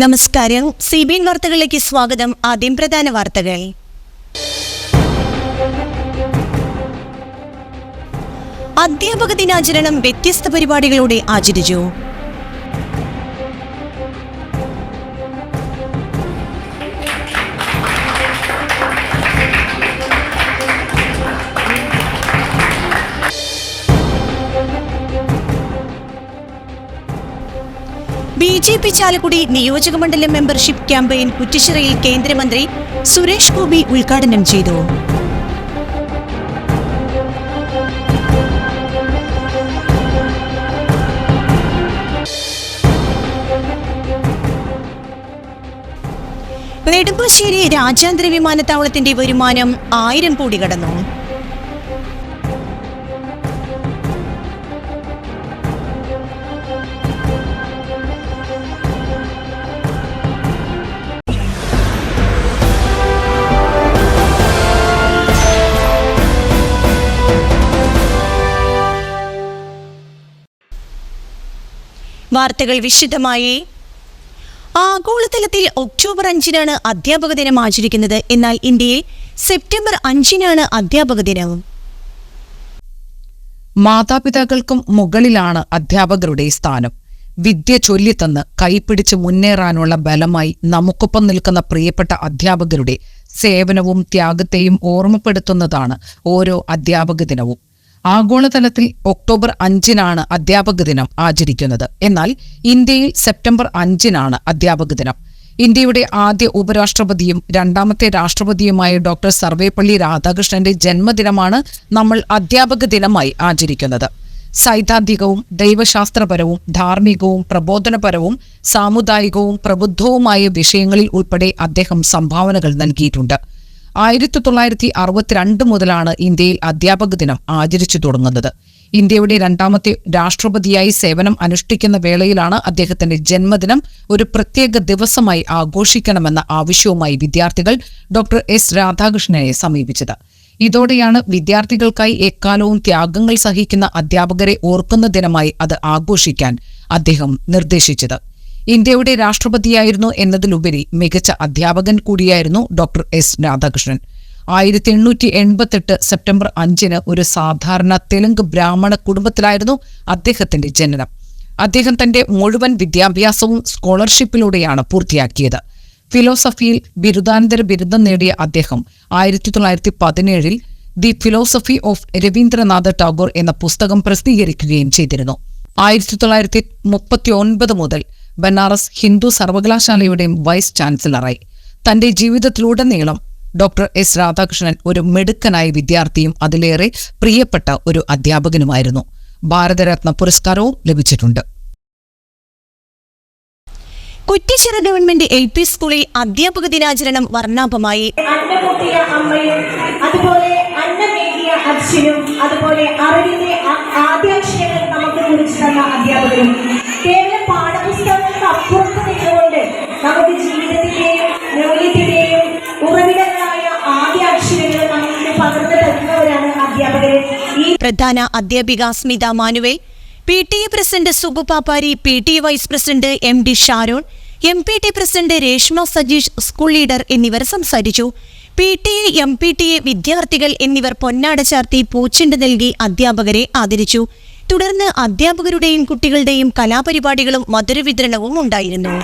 നമസ്കാരം. C B N വാർത്തകളിലേക്ക് സ്വാഗതം. ആദ്യം പ്രധാന വാർത്തകൾ. അധ്യാപക ദിനാചരണം വ്യത്യസ്ത പരിപാടികളോടെ ആചരിച്ചു. ബി ജെ പി ചാലക്കുടി നിയോജകമണ്ഡലം മെമ്പർഷിപ്പ് ക്യാമ്പയിൻ കുറ്റിശ്ശിറയിൽ കേന്ദ്രമന്ത്രി സുരേഷ് ഗോപി ഉദ്ഘാടനം ചെയ്തു. നെടുമ്പാശ്ശേരി രാജ്യാന്തര വിമാനത്താവളത്തിന്റെ വരുമാനം ആയിരം കോടി കടന്നു. വാർത്തകൾ വിശദമായി. ആഗോളതലത്തിൽ ഒക്ടോബർ അഞ്ചിനാണ് അധ്യാപക ദിനം ആചരിക്കുന്നത്. എന്നാൽ ഇന്ത്യയിൽ സെപ്റ്റംബർ അഞ്ചിനാണ് അധ്യാപക ദിനവും മാതാപിതാക്കൾക്കും മുകളിലാണ് അധ്യാപകരുടെ സ്ഥാനം. വിദ്യ ചൊല്ലിത്തന്ന് കൈപിടിച്ച് മുന്നേറാനുള്ള ബലമായി നമുക്കൊപ്പം നിൽക്കുന്ന പ്രിയപ്പെട്ട അധ്യാപകരുടെ സേവനവും ത്യാഗത്തെയും ഓർമ്മപ്പെടുത്തുന്നതാണ് ഓരോ അധ്യാപക ദിനവും. ആഗോളതലത്തിൽ ഒക്ടോബർ അഞ്ചിനാണ് അധ്യാപക ദിനം ആചരിക്കുന്നത്. എന്നാൽ ഇന്ത്യയിൽ സെപ്റ്റംബർ അഞ്ചിനാണ് അധ്യാപക ദിനം. ഇന്ത്യയുടെ ആദ്യ ഉപരാഷ്ട്രപതിയും രണ്ടാമത്തെ രാഷ്ട്രപതിയുമായ ഡോക്ടർ സർവേപ്പള്ളി രാധാകൃഷ്ണന്റെ ജന്മദിനമാണ് നമ്മൾ അധ്യാപക ദിനമായി ആചരിക്കുന്നത്. സൈദ്ധാന്തികവും ദൈവശാസ്ത്രപരവും ധാർമ്മികവും പ്രബോധനപരവും സാമുദായികവും പ്രബുദ്ധവുമായ വിഷയങ്ങളിൽ ഉൾപ്പെടെ അദ്ദേഹം സംഭാവനകൾ നൽകിയിട്ടുണ്ട്. ആയിരത്തി തൊള്ളായിരത്തി അറുപത്തിരണ്ട് മുതലാണ് ഇന്ത്യയിൽ അധ്യാപക ദിനം ആചരിച്ചു തുടങ്ങുന്നത്. ഇന്ത്യയുടെ രണ്ടാമത്തെ രാഷ്ട്രപതിയായി സേവനം അനുഷ്ഠിക്കുന്ന വേളയിലാണ് അദ്ദേഹത്തിന്റെ ജന്മദിനം ഒരു പ്രത്യേക ദിവസമായി ആഘോഷിക്കണമെന്ന ആവശ്യവുമായി വിദ്യാർത്ഥികൾ ഡോക്ടർ എസ്. രാധാകൃഷ്ണനെ സമീപിച്ചത്. ഇതോടെയാണ് വിദ്യാർത്ഥികൾക്കായി എക്കാലവും ത്യാഗങ്ങൾ സഹിക്കുന്ന അധ്യാപകരെ ഓർക്കുന്ന ദിനമായി അത് ആഘോഷിക്കാൻ അദ്ദേഹം നിർദ്ദേശിച്ചത്. ഇന്ത്യയുടെ രാഷ്ട്രപതിയായിരുന്നു എന്നതിലുപരി മികച്ച അധ്യാപകൻ കൂടിയായിരുന്നു ഡോക്ടർ എസ് രാധാകൃഷ്ണൻ. ആയിരത്തി എണ്ണൂറ്റി എൺപത്തെട്ട് സെപ്റ്റംബർ അഞ്ചിന് ഒരു സാധാരണ തെലുങ്ക് ബ്രാഹ്മണ കുടുംബത്തിലായിരുന്നു അദ്ദേഹത്തിന്റെ ജനനം. അദ്ദേഹം തന്റെ മുഴുവൻ വിദ്യാഭ്യാസവും സ്കോളർഷിപ്പിലൂടെയാണ് പൂർത്തിയാക്കിയത്. ഫിലോസഫിയിൽ ബിരുദാനന്തര ബിരുദം നേടിയ അദ്ദേഹം ആയിരത്തി തൊള്ളായിരത്തി പതിനേഴിൽ the philosophy of Rabindranath Tagore എന്ന പുസ്തകം പ്രസിദ്ധീകരിക്കുകയും ചെയ്തിരുന്നു. ആയിരത്തി തൊള്ളായിരത്തി മുപ്പത്തി ഒൻപത് മുതൽ ബനാറസ് ഹിന്ദു സർവകലാശാലയുടെയും വൈസ് ചാൻസലറായി. തന്റെ ജീവിതത്തിലുടനീളം ഡോക്ടർ എസ് രാധാകൃഷ്ണൻ ഒരു മിടുക്കനായ വിദ്യാർത്ഥിയും അതിലേറെ പ്രിയപ്പെട്ട ഒരു അധ്യാപകനുമായിരുന്നു. ഭാരതരത്ന പുരസ്കാരവും ലഭിച്ചിട്ടുണ്ട്. കുറ്റിച്ചിറ ഗവൺമെന്റ് എൽ പി സ്കൂളിൽ അധ്യാപക ദിനാചരണം വർണാഭമായി. അതുപോലെ അന്നമേകിയ അച്ഛനും അതുപോലെ അറിവിന്റെ ആദ്യാക്ഷരങ്ങൾ നമുക്ക് കുറിച്ച് തന്ന അധ്യാപകരും പ്രധാന അധ്യാപിക Smitha Manuel P T A president Subu Pappari P T A vice president M D Sharon M P T president Reshma Sajeesh school leader എന്നിവർ സംസാരിച്ചു. P T A M P T A വിദ്യാർത്ഥികൾ എന്നിവർ പൊന്നാട ചാർത്തി പൂച്ചെണ്ട് നൽകി അധ്യാപകരെ ആദരിച്ചു. തുടർന്ന് അധ്യാപകരുടെയും കുട്ടികളുടെയും കലാപരിപാടികളും മധുരവിതരണവും ഉണ്ടായിരുന്നു.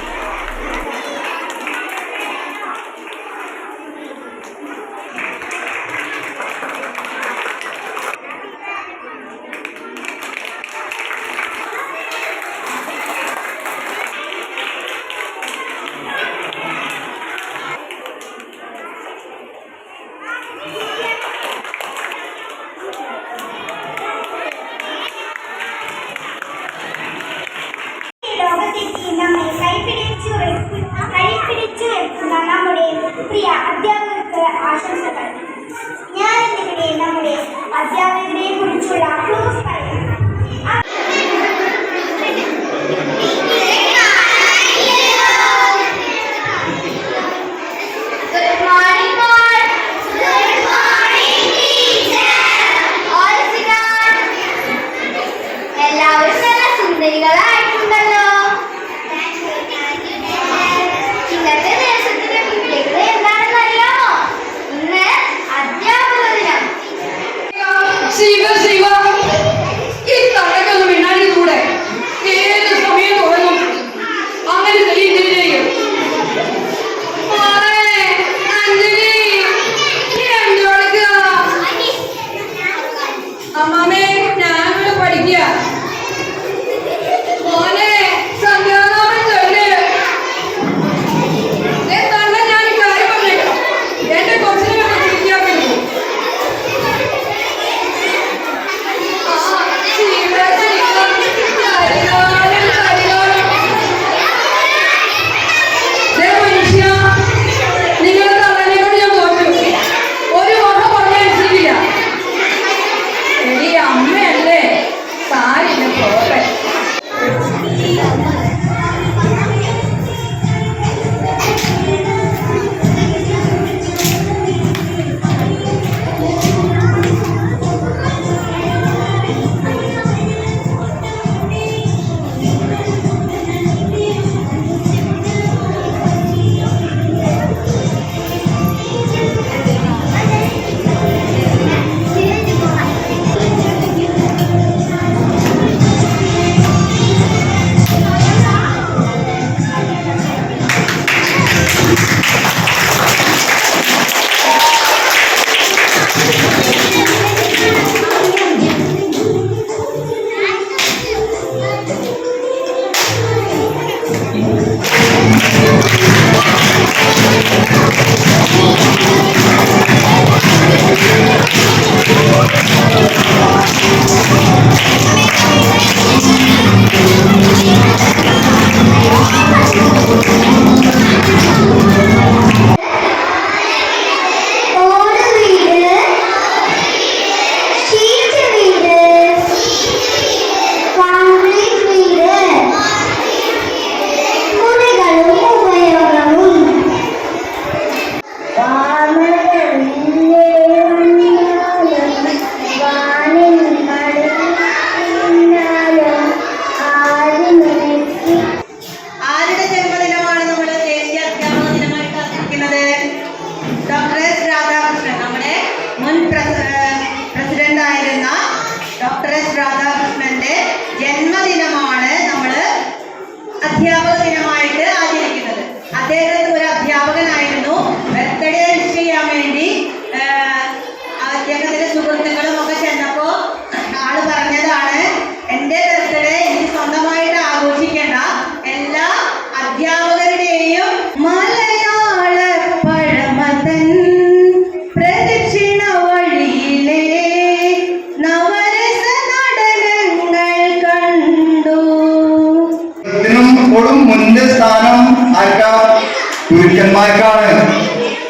പുരുഷന്മാർക്കാണ്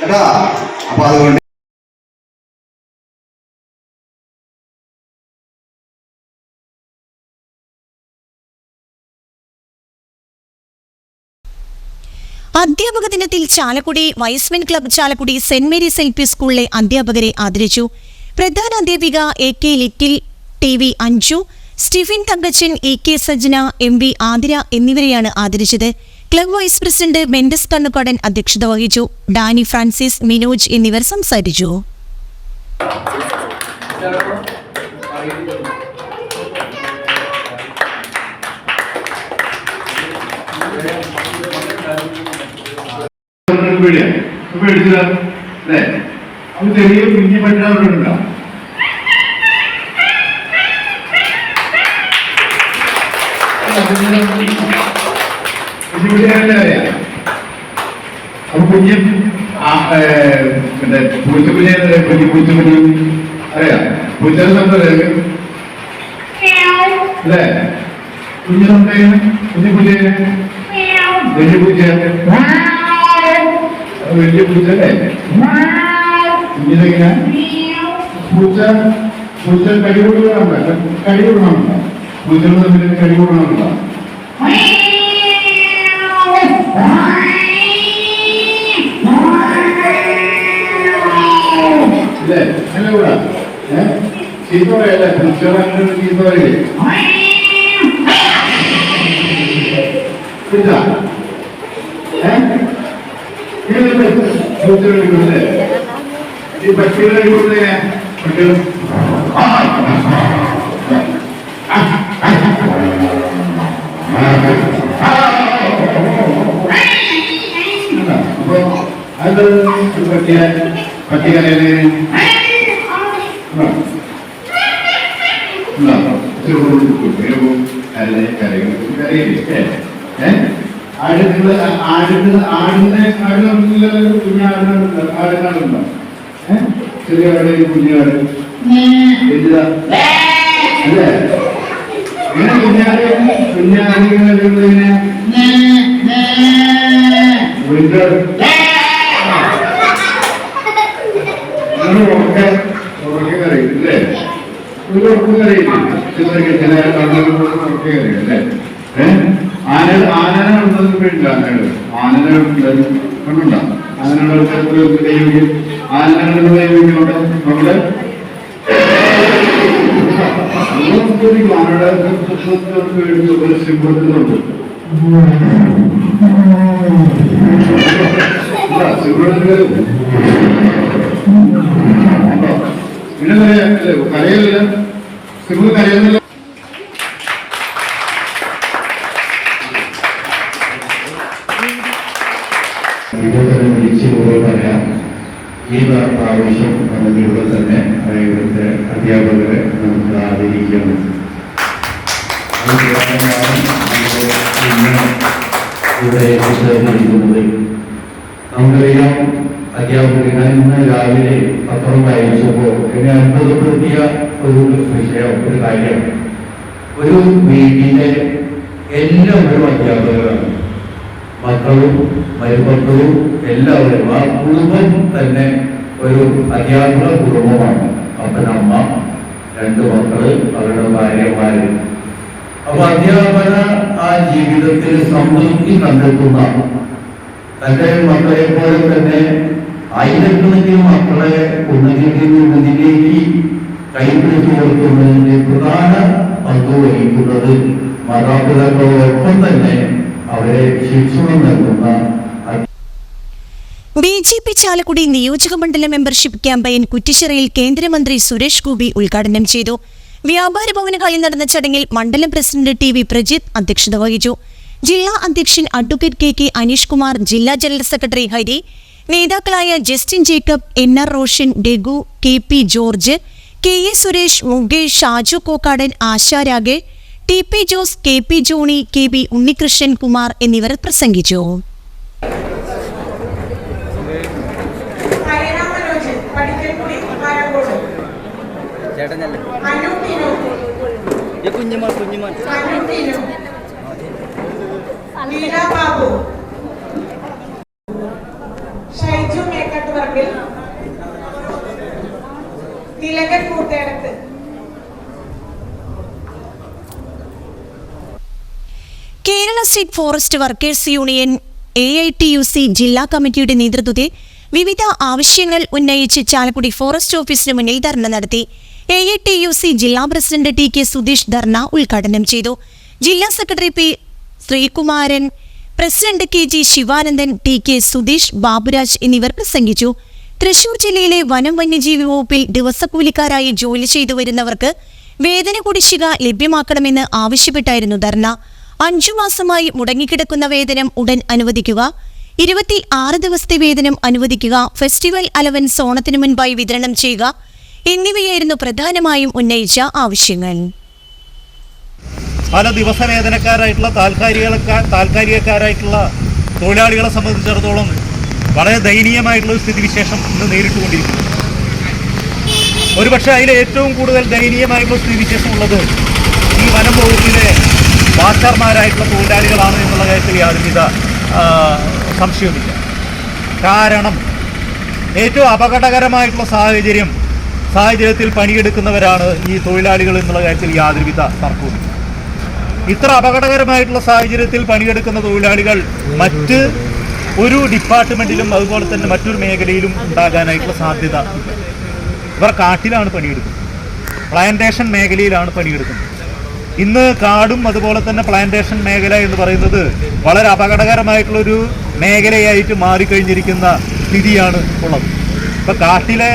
കേട്ടാ? അപ്പൊ അതുകൊണ്ട് അധ്യാപക ദിനത്തിൽ Chalakudy Y's Men club Chalakudy saint Mary's L P സ്കൂളിലെ അധ്യാപകരെ ആദരിച്ചു. പ്രധാന അധ്യാപിക A K Little T V Anju Stephin Thankachan A K Sajna M V Athira എന്നിവരെയാണ് ആദരിച്ചത്. Club vice president Mendes Kannukkadan അധ്യക്ഷത വഹിച്ചു. ഡാനി ഫ്രാൻസിസ് മിനോജ് എന്നിവർ സംസാരിച്ചു. പേടിയാ പേടിച്ചില്ല അല്ലേ അത് ചെറിയ പറ്റാറുണ്ടോ അപ്പൊ കുഞ്ഞ് പിന്നെ പൂച്ചക്കുഞ്ഞെ കുഞ്ഞു പൂച്ചക്കുഞ്ഞു. അറിയാം. പൂച്ച സംസാരം അല്ലേ? കുഞ്ഞു സംസാരം കുഞ്ഞു പൂച്ച വലിയ പൂച്ച വലിയ പൂച്ച അല്ലേ? ഇങ്ങനെങ്ങനെ പൂച്ച പൂച്ച കഴിവുള്ളവരുണ്ടോ കഴിവുള്ളവരുണ്ടോ പൂച്ചകൾ തമ്മിൽ കഴിവുള്ളവരുണ്ടോ ഇല്ലേ? അല്ല കൂടാ ഏഹ് ചീത്ത പറയല്ലേ പൂച്ചകളെ ചീത്ത പറയില്ലേ പൂച്ച ഏഹ് ഈ പട്ടികളെ കൊടുത്തേ പട്ടികൾ ഏഹ് ചെറിയ ആട് കുഞ്ഞാട് വലുതാ അല്ലേ? ഇങ്ങനെ കുഞ്ഞാട് ഉറക്കെ ഉറക്കെ അറിയില്ലേ ഒരു ഉറക്കം അറിയില്ലേ ചിലർക്ക് ചില ആളുകൾ ഉറക്കെ അറിയില്ലേ ഏഹ് ആന ആനനെ ഉണ്ടെന്നില്ല ആനകൾ ആനനെ കണ്ടുണ്ടോ ആനകളുടെ ദൈവികം ആനകളുടെ ദൈവികമുണ്ട് നമ്മുടെ ആനയുടെ സിംഹത്തിനുണ്ട് സിംഹത്തിന് പിന്നെ കരയല്ലേ കരയല്ല സിംഹം കരയുന്നില്ല ഇതുപോലെ വിളിച്ചു പറയാം ഈ പ്രാവശ്യം നമുക്കിവിടെ തന്നെ ഇവിടുത്തെ അധ്യാപകരെ നമുക്ക് ആദരിക്കണം ഇവിടെ എത്തിച്ചേർന്നിരിക്കുന്നത് അധ്യാപകർ ഞാൻ ഇന്ന് രാവിലെ പത്രം വായിച്ചപ്പോൾ എന്നെ അത്ഭുതപ്പെടുത്തിയ ഒരു വിഷയം ഒരു കാര്യം. ഒരു വീട്ടിലെ എല്ലാവരും അധ്യാപകരാണ്. മക്കളും മരുമക്കളും എല്ലാവരും ആ കുടുംബം തന്നെ ഒരു അധ്യാപക കുടുംബമാണ്. അപ്പനമ്മ രണ്ട് മക്കൾ അവരുടെ ഭാര്യമാര്. അപ്പൊ അധ്യാപന ആ ജീവിതത്തിൽ സംതൃപ്തി കണ്ടെത്തുന്ന തന്റെ മക്കളെ പോലെ തന്നെ ആയിരക്കണക്കിന് മക്കളെ ഒന്നുകിൽ ഒന്നിലേക്ക് കൈപിടിച്ചു കൊടുക്കുന്നതിന് പ്രധാന പങ്ക് വഹിക്കുന്നത് മാതാപിതാക്കളോടൊപ്പം തന്നെ അവരെ ശിക്ഷണം നൽകുന്ന ബി ജെ പി ചാലക്കുടി നിയോജക മണ്ഡലം മെമ്പർഷിപ്പ് ക്യാമ്പയിൻ കുറ്റിച്ചിറയിൽ കേന്ദ്രമന്ത്രി സുരേഷ് ഗോപി ഉദ്ഘാടനം ചെയ്തു. വ്യാപാര ഭവന കളിയിൽ നടന്ന ചടങ്ങിൽ മണ്ഡലം പ്രസിഡന്റ് ടി വി പ്രജിത്ത് അധ്യക്ഷത വഹിച്ചു. ജില്ലാ അധ്യക്ഷൻ advocate K K Aneesh Kumar ജില്ലാ ജനറൽ സെക്രട്ടറി ഹരി നേതാക്കളായ Justin Jacob N R Roshan Degu K P George K A Suresh Mukesh Shaju Kokkadan Asha Rage T P Jose K P Johny K B Unnikrishnan Kumar എന്നിവർ പ്രസംഗിച്ചു. Kunjuman Kunjuman. Babu. Shaiju Mekkatt Parambil. Thilakan Koottedath Kerala state forest workers union A I T U C ജില്ലാ കമ്മിറ്റിയുടെ നേതൃത്വത്തിൽ വിവിധ ആവശ്യങ്ങൾ ഉന്നയിച്ച് Chalakudy forest ഓഫീസിന് മുന്നിൽ ധർണ നടത്തി A I T U C ജില്ലാ പ്രസിഡന്റ് ടി കെ സുധീഷ് ധർണ ഉദ്ഘാടനം ചെയ്തു. ജില്ലാ secretary P Sreekumaran president K G Sivanandan T K Sudheesh Baburaj എന്നിവർ പ്രസംഗിച്ചു. തൃശൂർ ജില്ലയിലെ വനം വന്യജീവി വകുപ്പിൽ ദിവസക്കൂലിക്കാരായി ജോലി ചെയ്തു വരുന്നവർക്ക് വേതന കുടിശ്ശിക ലഭ്യമാക്കണമെന്ന് ആവശ്യപ്പെട്ടായിരുന്നു ധർണ. അഞ്ചു മാസമായി മുടങ്ങിക്കിടക്കുന്ന വേതനം ഉടൻ അനുവദിക്കുക. ഇരുപത്തി ആറ് ദിവസത്തെ വേതനം അനുവദിക്കുക. ഫെസ്റ്റിവൽ അലവൻസ് ഓണത്തിനു മുൻപായി വിതരണം ചെയ്യുക. എന്നിവയായിരുന്നു പ്രധാനമായും ഉന്നയിച്ച ആവശ്യങ്ങൾ. പല ദിവസ വേദനക്കാരായിട്ടുള്ള താൽക്കാലിക താൽക്കാലികക്കാരായിട്ടുള്ള തൊഴിലാളികളെ സംബന്ധിച്ചിടത്തോളം വളരെ ദയനീയമായിട്ടുള്ള സ്ഥിതിവിശേഷം ഇന്ന് നേരിട്ടുകൊണ്ടിരിക്കുന്നു. ഒരുപക്ഷെ അതിൽ ഏറ്റവും കൂടുതൽ ദയനീയമായിട്ടുള്ള സ്ഥിതിവിശേഷം ഉള്ളത് ഈ വനം വകുപ്പിലെ വാച്ചർമാരായിട്ടുള്ള തൊഴിലാളികളാണ് എന്നുള്ള കാര്യത്തിൽ യാതൊരുവിധ സംശയമില്ല കാരണം ഏറ്റവും അപകടകരമായിട്ടുള്ള സാഹചര്യം സാഹചര്യത്തിൽ പണിയെടുക്കുന്നവരാണ് ഈ തൊഴിലാളികൾ എന്നുള്ള കാര്യത്തിൽ യാതൊരുവിധ തർക്കവുമില്ല. ഇത്ര അപകടകരമായിട്ടുള്ള സാഹചര്യത്തിൽ പണിയെടുക്കുന്ന തൊഴിലാളികൾ മറ്റ് ഒരു ഡിപ്പാർട്ട്മെന്റിലും അതുപോലെ തന്നെ മറ്റൊരു മേഖലയിലും ഉണ്ടാകാനായിട്ടുള്ള സാധ്യത. ഇവർ കാട്ടിലാണ് പണിയെടുക്കുന്നത്. പ്ലാന്റേഷൻ മേഖലയിലാണ് പണിയെടുക്കുന്നത്. ഇന്ന് കാടും അതുപോലെ തന്നെ പ്ലാന്റേഷൻ മേഖല എന്ന് പറയുന്നത് വളരെ അപകടകരമായിട്ടുള്ളൊരു മേഖലയായിട്ട് മാറിക്കഴിഞ്ഞിരിക്കുന്ന സ്ഥിതിയാണ് ഉള്ളത്. ഇപ്പൊ കാട്ടിലെ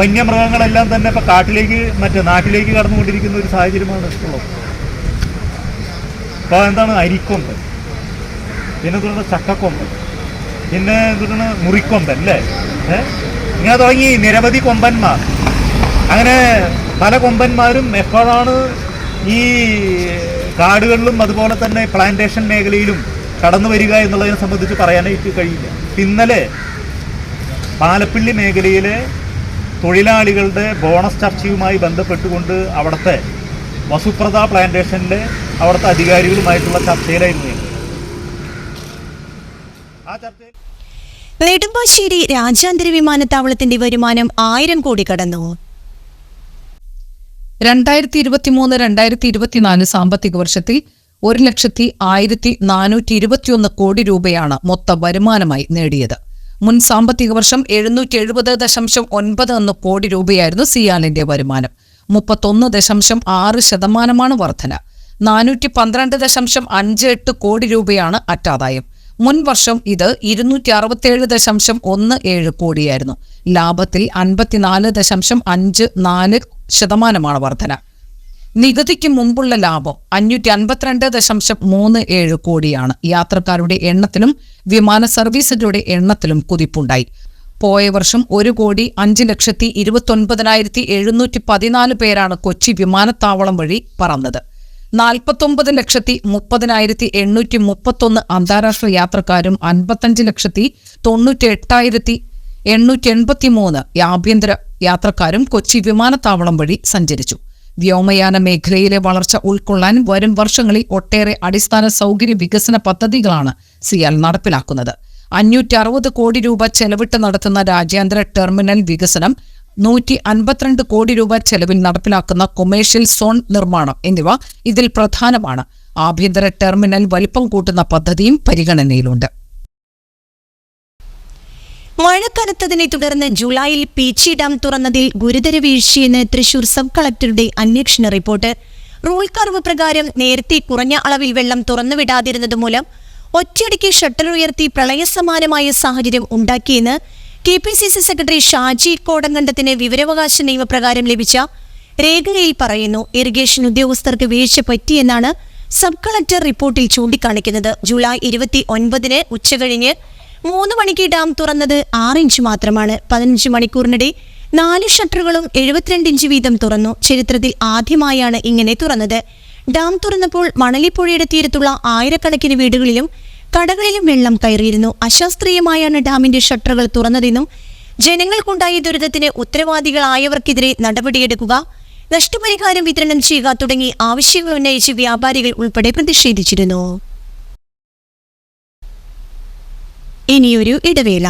വന്യമൃഗങ്ങളെല്ലാം തന്നെ ഇപ്പൊ കാട്ടിലേക്ക് മറ്റേ നാട്ടിലേക്ക് കടന്നുകൊണ്ടിരിക്കുന്ന ഒരു സാഹചര്യമാണ് ഉള്ളത്. ഇപ്പോൾ എന്താണ് അരിക്കൊമ്പൻ? പിന്നെ തുടർന്ന് ചക്കക്കൊമ്പൻ? പിന്നെ തുടർന്ന് മുറിക്കൊമ്പൻ അല്ലേ? ഇങ്ങനെ തുടങ്ങി നിരവധി കൊമ്പന്മാർ. അങ്ങനെ പല കൊമ്പന്മാരും എപ്പോഴാണ് ഈ കാടുകളിലും അതുപോലെ തന്നെ പ്ലാന്റേഷൻ മേഖലയിലും കടന്നു വരിക എന്നുള്ളതിനെ സംബന്ധിച്ച് പറയാനായിട്ട് കഴിയില്ല. ഇന്നലെ പാലപ്പിള്ളി മേഖലയിലെ തൊഴിലാളികളുടെ ബോണസ് ചർച്ചയുമായി ബന്ധപ്പെട്ടുകൊണ്ട് അവിടുത്തെ വസുപ്രദ പ്ലാന്റേഷനിലെ അവിടുത്തെ അധികാരികളുമായിട്ടുള്ള ചർച്ചയിലായിരുന്നു ഞങ്ങൾ ആ ചർച്ചയിൽ നെടുമ്പാശ്ശേരി രാജ്യാന്തര വിമാനത്താവളത്തിന്റെ വരുമാനം ആയിരം കോടി കടന്നു. രണ്ടായിരത്തി ഇരുപത്തിമൂന്ന് രണ്ടായിരത്തി ഇരുപത്തിനാല് സാമ്പത്തിക വർഷത്തിൽ ഒരു ലക്ഷത്തി ആയിരത്തി നാനൂറ്റി ഇരുപത്തിയൊന്ന് കോടി രൂപയാണ് മൊത്ത വരുമാനമായി നേടിയത്. മുൻ സാമ്പത്തിക വർഷം എഴുന്നൂറ്റി എഴുപത് ദശാംശം ഒൻപത് ഒന്ന് കോടി രൂപയായിരുന്നു സിയാലിന്റെ വരുമാനം. മുപ്പത്തൊന്ന് ദശാംശം ആറ് ശതമാനമാണ് വർധന. നാനൂറ്റി പന്ത്രണ്ട് ദശാംശം അഞ്ച് എട്ട് കോടി രൂപയാണ് അറ്റാദായം. മുൻ വർഷം ഇത് ഇരുന്നൂറ്റി അറുപത്തിയേഴ് ദശാംശം ഒന്ന് ഏഴ് കോടിയായിരുന്നു. ലാഭത്തിൽ അൻപത്തിനാല് ദശാംശം അഞ്ച് നാല് ശതമാനമാണ് വർധന. നികുതിക്ക് മുമ്പുള്ള ലാഭം അഞ്ഞൂറ്റി അൻപത്തിരണ്ട് ദശാംശം മൂന്ന് ഏഴ് കോടിയാണ്. യാത്രക്കാരുടെ എണ്ണത്തിലും വിമാന സർവീസുകളുടെ എണ്ണത്തിലും കുതിപ്പുണ്ടായി. പോയ വർഷം ഒരു കോടി അഞ്ച് ലക്ഷത്തി ഇരുപത്തൊൻപതിനായിരത്തി എഴുന്നൂറ്റി പതിനാല് പേരാണ് കൊച്ചി വിമാനത്താവളം വഴി പറന്നത്. നാൽപ്പത്തൊമ്പത് ലക്ഷത്തി മുപ്പതിനായിരത്തി എണ്ണൂറ്റി മുപ്പത്തൊന്ന് അന്താരാഷ്ട്ര യാത്രക്കാരും അൻപത്തഞ്ച് ലക്ഷത്തി തൊണ്ണൂറ്റി എട്ടായിരത്തി എണ്ണൂറ്റി എൺപത്തി മൂന്ന് ആഭ്യന്തര യാത്രക്കാരും കൊച്ചി വിമാനത്താവളം വഴി സഞ്ചരിച്ചു. വ്യോമയാന മേഖലയിലെ വളർച്ച ഉൾക്കൊള്ളാൻ വരും വർഷങ്ങളിൽ ഒട്ടേറെ അടിസ്ഥാന സൗകര്യ വികസന പദ്ധതികളാണ് സിയാൽ നടപ്പിലാക്കുന്നത്. അഞ്ഞൂറ്റി അറുപത് കോടി രൂപ ചെലവിട്ട് നടത്തുന്ന രാജ്യാന്തര ടെർമിനൽ വികസനം നൂറ്റി അൻപത്തിരണ്ട് കോടി രൂപ ചെലവിൽ നടപ്പിലാക്കുന്ന കൊമേഴ്ഷ്യൽ സോൺ നിർമ്മാണം എന്നിവ ഇതിൽ പ്രധാനമാണ്. ആഭ്യന്തര ടെർമിനൽ വലിപ്പം കൂട്ടുന്ന പദ്ധതിയും പരിഗണനയിലുണ്ട്. മഴ കനത്തതിനെ തുടർന്ന് ജൂലൈയിൽ പീച്ചി ഡാം തുറന്നതിൽ ഗുരുതര വീഴ്ചയെന്ന് തൃശൂർ സബ് കളക്ടറുടെ അന്വേഷണ റിപ്പോർട്ട്. റൂൾ കർവ് പ്രകാരം നേരത്തെ കുറഞ്ഞ അളവിൽ വെള്ളം തുറന്നുവിടാതിരുന്നത് മൂലം ഒറ്റയടിക്ക് ഷട്ടർ ഉയർത്തി പ്രളയസമാനമായ സാഹചര്യം ഉണ്ടാക്കിയെന്ന് K P C C secretary Shaji കോടങ്കണ്ടത്തിന് വിവരാവകാശ നിയമപ്രകാരം ലഭിച്ച രേഖയിൽ പറയുന്നു ഇറിഗേഷൻ ഉദ്യോഗസ്ഥർക്ക് വീഴ്ച പറ്റിയെന്നാണ് സബ് കളക്ടർ റിപ്പോർട്ടിൽ ചൂണ്ടിക്കാണിക്കുന്നത്. ജൂലൈ ഇരുപത്തി ഒൻപതിന് ഉച്ചകഴിഞ്ഞ് മൂന്ന് മണിക്ക് ഡാം തുറന്നത് ആറ് ഇഞ്ച് മാത്രമാണ്. പതിനഞ്ച് മണിക്കൂറിനിടെ നാല് ഷട്ടറുകളും എഴുപത്തിരണ്ട് ഇഞ്ച് വീതം തുറന്നു. ചരിത്രത്തിൽ ആദ്യമായാണ് ഇങ്ങനെ തുറന്നത്. ഡാം തുറന്നപ്പോൾ മണലിപ്പുഴയുടെ തീരത്തുള്ള ആയിരക്കണക്കിന് വീടുകളിലും കടകളിലും വെള്ളം കയറിയിരുന്നു. അശാസ്ത്രീയമായാണ് ഡാമിന്റെ ഷട്ടറുകൾ തുറന്നതെന്നും ജനങ്ങൾക്കുണ്ടായ ദുരിതത്തിന് ഉത്തരവാദികളായവർക്കെതിരെ നടപടിയെടുക്കുക നഷ്ടപരിഹാരം വിതരണം ചെയ്യുക തുടങ്ങി ആവശ്യങ്ങൾ ഉന്നയിച്ച് വ്യാപാരികൾ ഉൾപ്പെടെ പ്രതിഷേധിച്ചിരുന്നു. ഇനിയൊരു ഇടവേള.